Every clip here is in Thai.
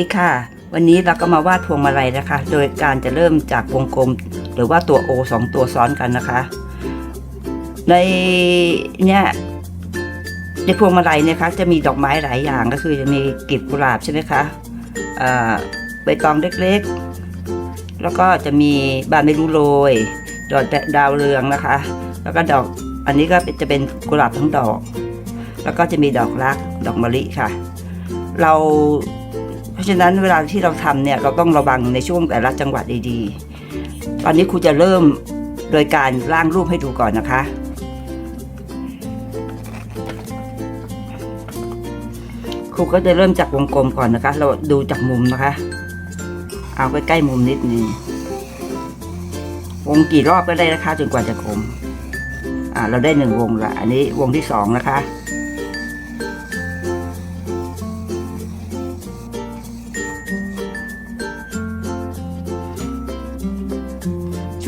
วัสดีค่ะ วันนี้เราก็มาวาดพวงมาลัยนะคะ โดยการจะเริ่มจากวงกลม หรือว่าตัว O สองตัวซ้อนกันนะคะ ในเนี่ยในพวงมาลัยเนี่ยคะจะมีดอกไม้หลายอย่างก็คือจะมีกลีบกุหลาบใช่ไหมคะใบตองเล็กๆ แล้วก็จะมีบานไม่รู้โรย ดอกดาวเรืองนะคะ แล้วก็ดอกอันนี้ก็จะเป็นกุหลาบทั้งดอก แล้วก็จะมีดอกรักดอกมะลิค่ะ เรา ราะฉะนั้นเวลาที่เราทำเนี่ยเราต้องระวังในช่วงแต่ละจังหวะดีๆ ตอนนี้ครูจะเริ่มโดยการร่างรูปให้ดูก่อนนะคะ ครูก็จะเริ่มจากวงกลมก่อนนะคะ เราดูจากมุมนะคะ เอาใกล้ๆมุมนิดนึงวงกี่รอบก็ได้นะคะจนกว่าจะคมอ่าเราได้หนึ่งวงละอันนี้วงที่สองนะคะ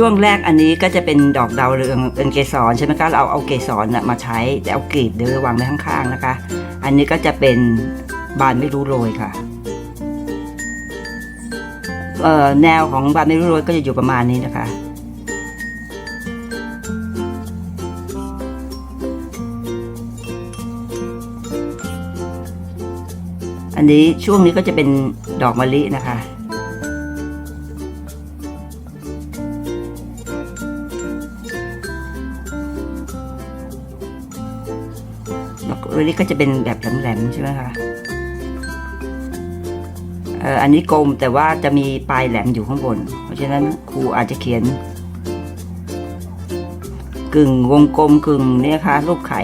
ช่วงแรกอันนี้ก็จะเป็นดอกดาวเรืองเป็นเกสรใช่ไหมคะเราเอาเกสรนะมาใช้แต่เอากลีบเดี๋ยวางไว้ข้างๆนะคะ อันนี้ก็จะเป็นบานไม่รู้โรยค่ะแนวของบานไม่รู้โรยก็จะอยู่ประมาณนี้นะคะอันนี้ช่วงนี้ก็จะเป็นดอกมะลินะคะ ดอกมะลิก็จะเป็นแบบแหลมๆใช่ไหมคะเอ่ออันนี้กลมแต่ว่าจะมีปลายแหลมอยู่ข้างบน เพราะฉะนั้นครูอาจจะเขียน กึ่งวงกลมกึ่งเนี่ยค่ะรูปไข่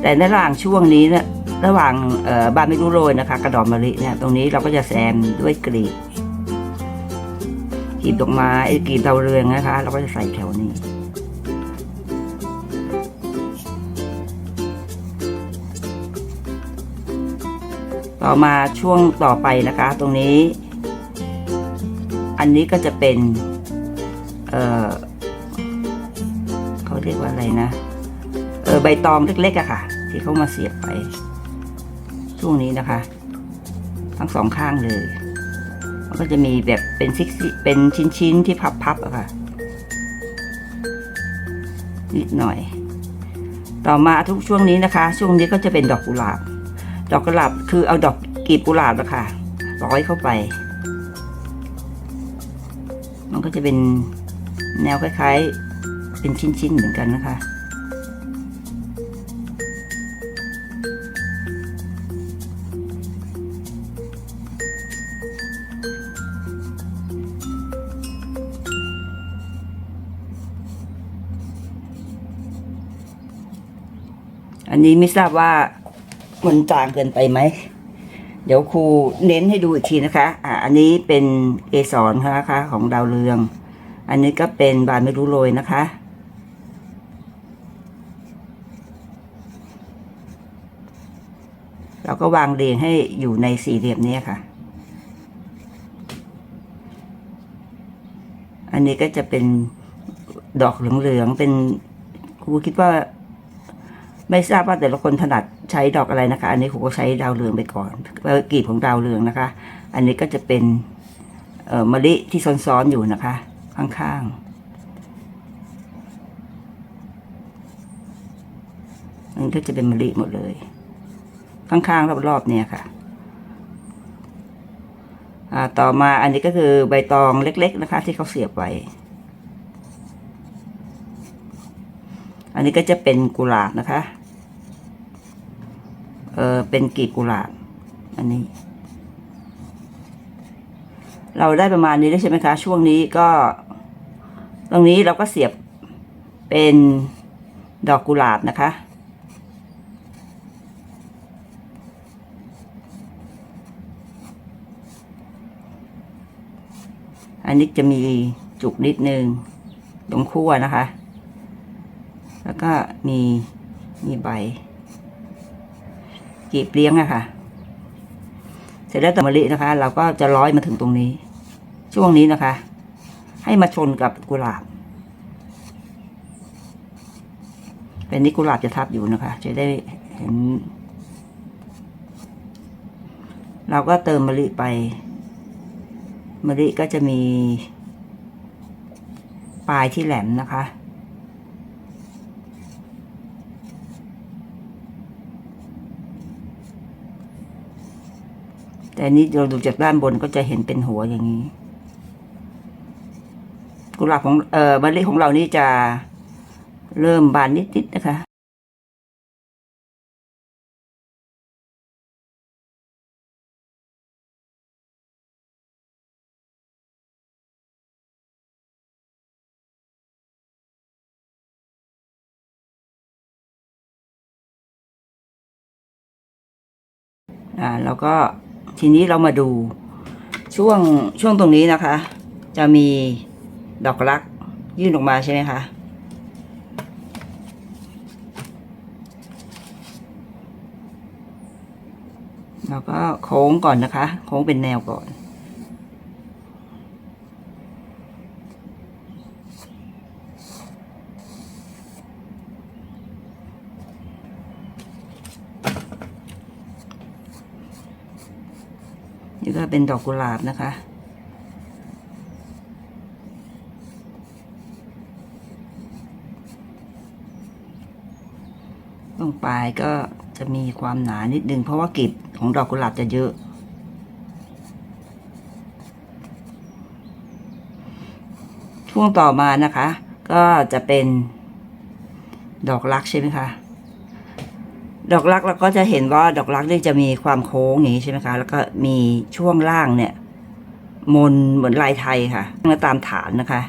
แต่ในระหว่างช่วงนี้เนี่ยระหว่างเอ่อบานไม่รู้โรยนะคะ กระดอกมะลิเนี่ยตรงนี้เราก็จะแซมด้วยกลีบกลีบดอกไม้ไอ้กลีบดาวเรืองนะคะ เราก็จะใส่แถวนี้ ต่อมาช่วงต่อไปนะคะ ตรงนี้ อันนี้ก็จะเป็น เออเขาเรียกว่าอะไรนะ เออใบตองเล็กๆอะค่ะ ที่เขามาเสียบไป ช่วงนี้นะคะ ทั้งสองข้างเลยมันก็จะมีแบบเป็นซิกเป็นชิ้นๆที่พับๆอะค่ะ นิดหน่อย ต่อมาทุกช่วงนี้นะคะ ช่วงนี้ก็จะเป็นดอกกุหลาบ ดอกกุหลาบคือเอาดอกกีบกุหลาบอะค่ะร้อยเข้าไป มันก็จะเป็นแนวคล้ายๆ เป็นชิ้นๆเหมือนกันนะคะอันนี้ไม่ทราบว่า มันจางเกินไปไหม เดี๋ยวครูเน้นให้ดูอีกทีนะคะ อ่าอันนี้เป็นเกสรนะคะของดาวเรือง อันนี้ก็เป็นบานไม่รู้โรยนะคะเราก็วางเรียงให้อยู่ในสี่เหลี่ยมนี้ค่ะ อันนี้ก็จะเป็นดอกเหลืองๆ เป็นครูคิดว่า ไม่ทราบว่าแต่ละคนถนัด ใช้ดอกอะไรนะคะ อันนี้ครูก็ใช้ดาวเรืองไปก่อนกลีบของดาวเรืองนะคะ อันนี้ก็จะเป็นเอ่อมะลิที่ซ้อนๆอยู่นะคะ ข้างๆอันนี้ก็จะเป็นมะลิหมดเลย ข้างๆรอบๆเนี่ยค่ะต่อมาอันนี้ก็คือใบตองเล็ก ๆ นะคะ ที่เขาเสียบไว้ อันนี้ก็จะเป็นกุหลาบนะคะ เออเป็นกลีบกุหลาบ อันนี้ เราได้ประมาณนี้แล้ใช่ไหมคะ ช่วงนี้ก็ ตรงนี้เราก็เสียบเป็นดอกกุหลาบนะคะ อันนี้จะมีจุกนิดนึงตรงขั้วนะคะ แล้วก็มีมีใบ กีบเลี้ยงอะค่ะ เสร็จแล้วต่อมะลินะคะ เราก็จะร้อยมาถึงตรงนี้ ช่วงนี้นะคะ ให้มาชนกับกุหลาบเป็นนี้กุหลาบจะทับอยู่นะคะ จะได้เห็น เราก็เติมมะลิไปมะลิก็จะมีปลายที่แหลมนะคะ แต่อันนี้เราดูจากด้านบนก็จะเห็นเป็นหัวอย่างนี้ กุหลาบของเอ่อมะลิของเรานี่จะเริ่มบานนิดๆนะคะอ่าแล้วก็ ทีนี้เรามาดู ช่วงช่วงตรงนี้นะคะ จะมีดอกรักยื่นออกมาใช่ไหมคะแล้วก็โค้งก่อนนะคะ โค้งเป็นแนวก่อน นี่ก็เป็นดอกกุหลาบนะคะ ตรงปลายก็จะมีความหนานิดนึง เพราะว่ากลีบของดอกกุหลาบจะเยอะ ช่วงต่อมานะคะ ก็จะเป็นดอกรักใช่ไหมคะ ดอกรักเราก็จะเห็นว่าดอกรักนี่จะมีความโค้งอย่างนี้ใช่ไหมคะ แล้วก็มีช่วงล่างเนี่ย มนเหมือนลายไทยค่ะมาตามฐานนะคะ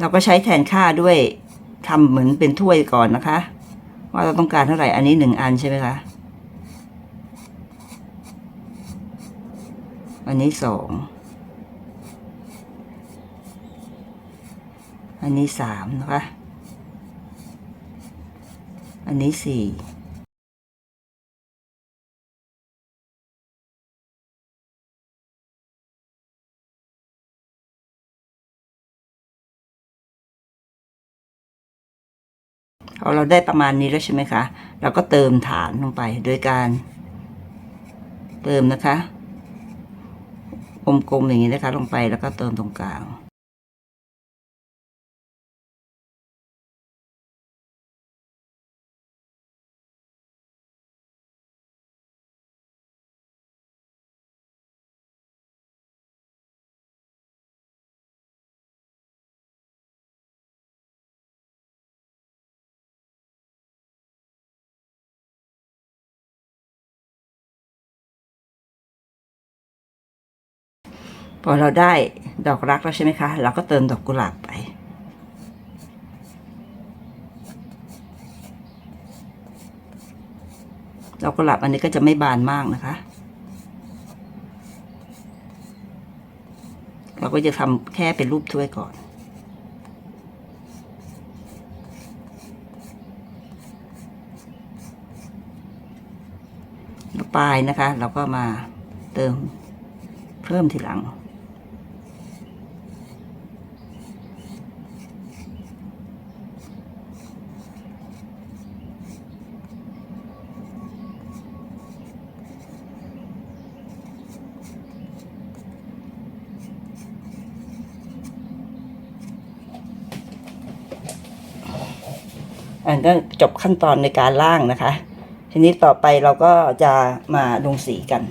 เราก็ใช้แทนค่าด้วยทำเหมือนเป็นถ้วยก่อนนะคะ ว่าเราต้องการเท่าไหร่อันนี้หนึ่งอันใช่ไหมคะอันนี้สองอันนี้สามนะคะ อันนี้สี่พอเราได้ประมาณนี้แล้วใช่ไหมคะ เราก็เติมฐานลงไปโดยการ เติมนะคะกลมๆอย่างนี้นะคะ ลงไปแล้วก็เติมตรงกลาง พอเราได้ดอกรักแล้วใช่ไหมคะ เราก็เติมดอกกุหลาบไป ดอกกุหลาบอันนี้ก็จะไม่บานมากนะคะ เราก็จะทำแค่เป็นรูปถ้วยก่อนแล้วปลายนะคะ เราก็มาเติมเพิ่มทีหลัง อันก็จบขั้นตอนในการล่างนะคะ ทีนี้ต่อไปเราก็จะมาลงสีกัน